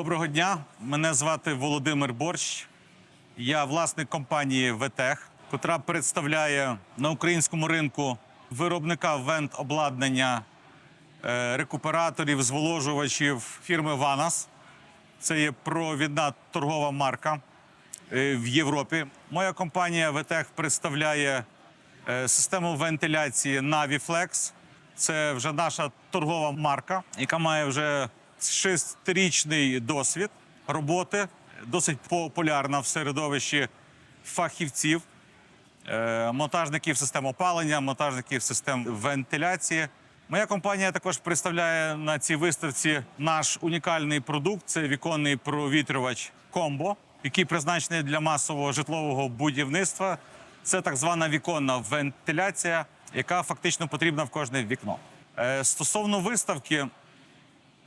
Доброго дня. Мене звати Володимир Борщ. Я власник компанії Ветех, котра представляє на українському ринку виробника вент-обладнання, е, рекуператорів, зволожувачів фірми Ванас. Це є провідна торгова марка е, в Європі. Моя компанія Ветех представляє е, систему вентиляції Naviflex. Це вже наша торгова марка, яка має вже шестирічний досвід роботи, досить популярна в середовищі фахівців, е, монтажників систем опалення, монтажників систем вентиляції. Моя компанія також представляє на цій виставці наш унікальний продукт це віконний провітрювач комбо, який призначений для масового житлового будівництва. Це так звана віконна вентиляція, яка фактично потрібна в кожне вікно. Е, Стосовно виставки,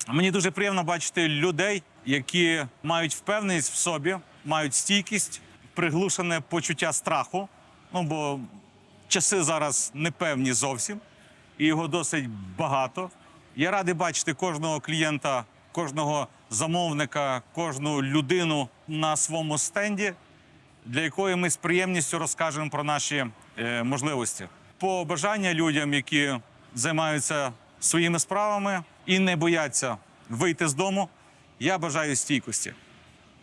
Мені дуже приємно бачити людей, які мають впевненість в собі, мають стійкість, приглушене почуття страху. Ну бо часи зараз непевні зовсім, і його досить багато. Я радий бачити кожного клієнта, кожного замовника, кожну людину на своєму стенді, для якої ми з приємністю розкажемо про наші е, можливості. Побажання людям, які займаються своїми справами і не бояться вийти з дому. Я бажаю стійкості.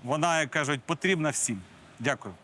Вона, як кажуть, потрібна всім. Дякую.